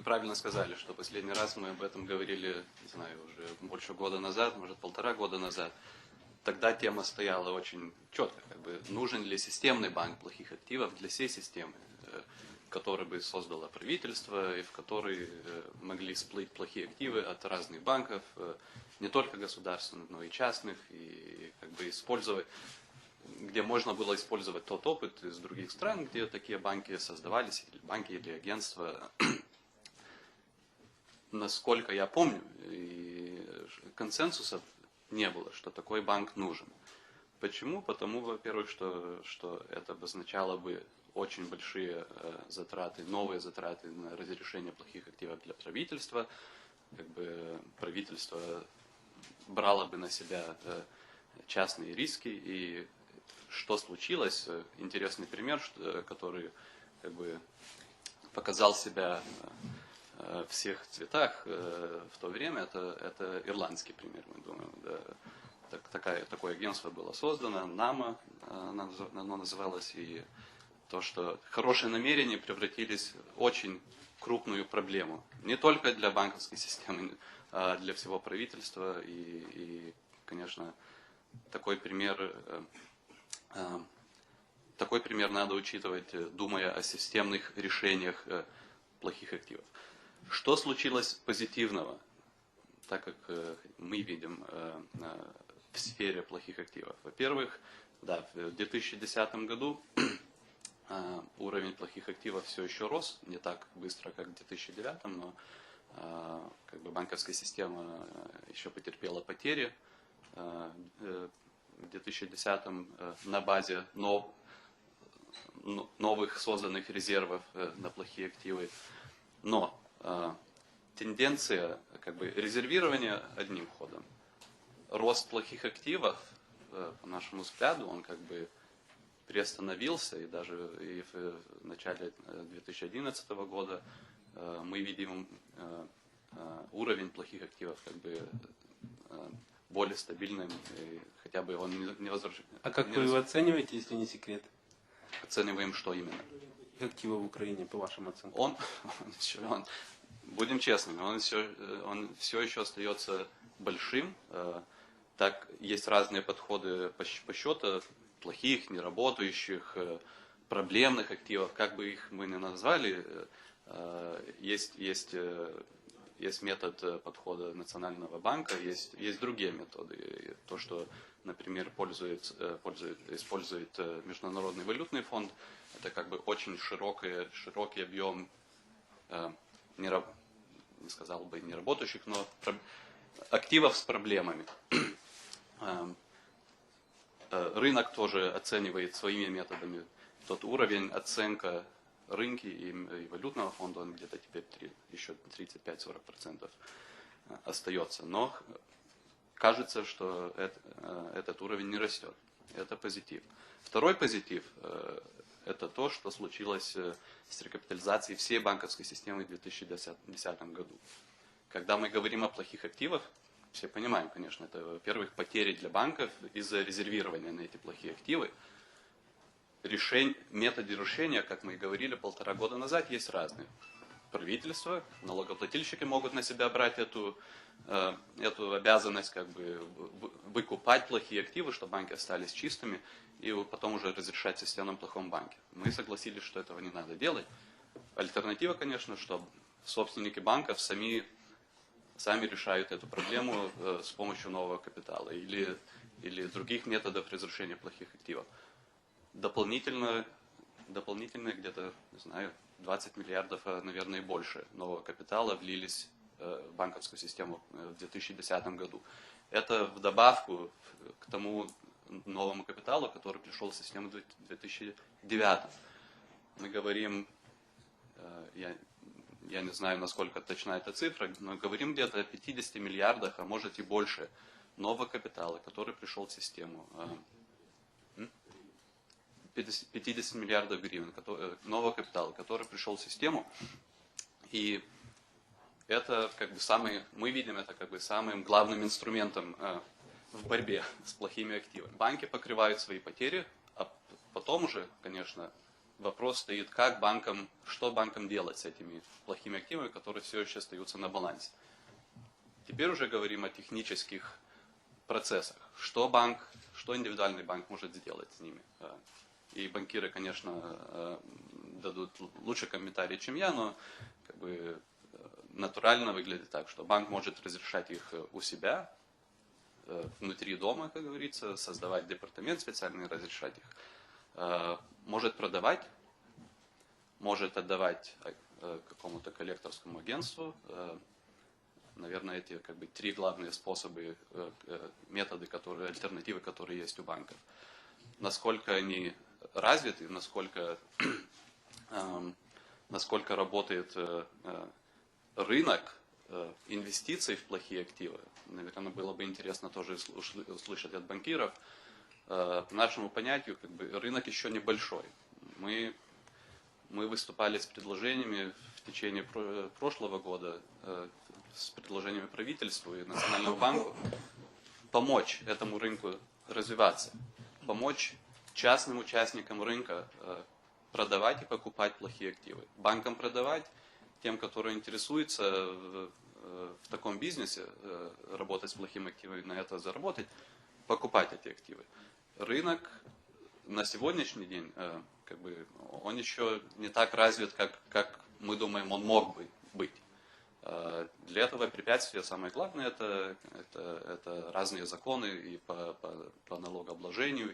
вы правильно сказали, что последний раз мы об этом говорили, не знаю, уже больше года назад, может полтора года назад. Тогда тема стояла очень четко, как бы нужен ли системный банк плохих активов для всей системы, э, который бы создало правительство и в который э, могли всплыть плохие активы от разных банков, э, не только государственных, но и частных, и как бы использовать где можно было использовать тот опыт из других стран, где такие банки создавались, или банки или агентства. Насколько я помню, и консенсуса не было, что такой банк нужен. Почему? Потому, во-первых, что, что это обозначало бы очень большие э, затраты, новые затраты на разрешение плохих активов для правительства. Как бы правительство брало бы на себя э, частные риски и что случилось. Э, интересный пример, э, который как бы показал себя э, всех цветах в то время, это, это ирландский пример, мы думаем. Да. Так, такая, такое агентство было создано, НАМА оно называлось, и то, что хорошие намерения превратились в очень крупную проблему. Не только для банковской системы, а для всего правительства. И, и конечно, такой пример Э, такой пример надо учитывать, э, думая о системных решениях э, плохих активов. Что случилось позитивного, так как мы видим в сфере плохих активов? Во-первых, да, в 2010 году уровень плохих активов все еще рос, не так быстро, как в 2009, но как бы банковская система еще потерпела потери в 2010 э, на базе нов, новых созданных резервов э, на плохие активы. Но э, тенденция как бы резервирования одним ходом. Рост плохих активов, по нашему взгляду, он как бы приостановился, и даже и в начале 2011 года мы видим уровень плохих активов как бы более стабильным, и хотя бы он не, не возвращает. А как вы его оцениваете, если не секрет? Оцениваем что именно? Активы в Украине, по вашим оценкам. Он, он, еще, он будем честными, он все, он все еще остается большим. Э, так есть разные подходы по, по счету плохих, неработающих, э, проблемных активов, как бы их мы ни назвали, э, есть, есть есть метод подхода Национального банка, есть, есть другие методы. То, что, например, пользует, э, пользует, использует э, Международный валютный фонд, это как бы очень широкий, широкий объем, не, не сказал бы не работающих, но активов с проблемами. Рынок тоже оценивает своими методами тот уровень, оценка рынке и, и валютного фонда, он где-то теперь 3, еще 35-40% э, остается. Но кажется, что это, э, этот уровень не растет. Это позитив. Второй позитив э, – это то, что случилось с рекапитализацией всей банковской системы в 2010 году. Когда мы говорим о плохих активах, все понимаем, конечно, это, во-первых, потери для банков из-за резервирования на эти плохие активы – решень, методы решения, как мы и говорили полтора года назад, есть разные. Правительство, налогоплательщики могут на себя брать эту, э, эту обязанность как бы выкупать плохие активы, чтобы банки остались чистыми, и потом уже разрешать в системном плохом банке. Мы согласились, что этого не надо делать. Альтернатива, конечно, что собственники банков сами, сами решают эту проблему э, с помощью нового капитала или, или других методов разрешения плохих активов дополнительно, дополнительно где-то, не знаю, 20 миллиардов, а, наверное, больше нового капитала влились э, в банковскую систему э, в 2010 году. Это в добавку к тому новому капиталу, который пришел в систему в 2009. Мы говорим, э, я, я не знаю, насколько точна эта цифра, но говорим где-то о 50 миллиардах, а может и больше нового капитала, который пришел в систему. 50 миллиардов гривен э, нового капитала, который пришел в систему. И это как бы самый, мы видим это как бы самым главным инструментом э, в борьбе с плохими активами. Банки покрывают свои потери, а потом уже, конечно, вопрос стоит, как банкам, что банкам делать с этими плохими активами, которые все еще остаются на балансе. Теперь уже говорим о технических процессах. Что банк, что индивидуальный банк может сделать с ними. И банкиры, конечно, э, дадут лучше комментарий, чем я, но как бы э, натурально выглядит так, что банк может разрешать их э, у себя, внутри дома, как говорится, создавать департамент специальный, разрешать их. Может продавать, может отдавать какому-то коллекторскому агентству. Наверное, эти как бы три главные способы, методы, которые, альтернативы, которые есть у банков. Насколько они развиты, насколько, эм, насколько работает э, э, рынок э, инвестиций в плохие активы. Наверное, было бы интересно тоже услы- услышать от банкиров. По нашему понятию, как бы, рынок еще небольшой. Мы, мы выступали с предложениями в течение про- прошлого года, с предложениями правительству и Национальному банку помочь этому рынку развиваться, помочь частным участникам рынка э, продавать и покупать плохие активы, банкам продавать, тем, которые интересуются в, э, в таком бизнесе, э, работать с плохими активами, на это заработать, покупать эти активы. Рынок на сегодняшний день, как бы, он еще не так развит, как, как мы думаем, он мог бы быть. Для этого препятствия самое главное это, это, это разные законы и по, по, по налогообложению,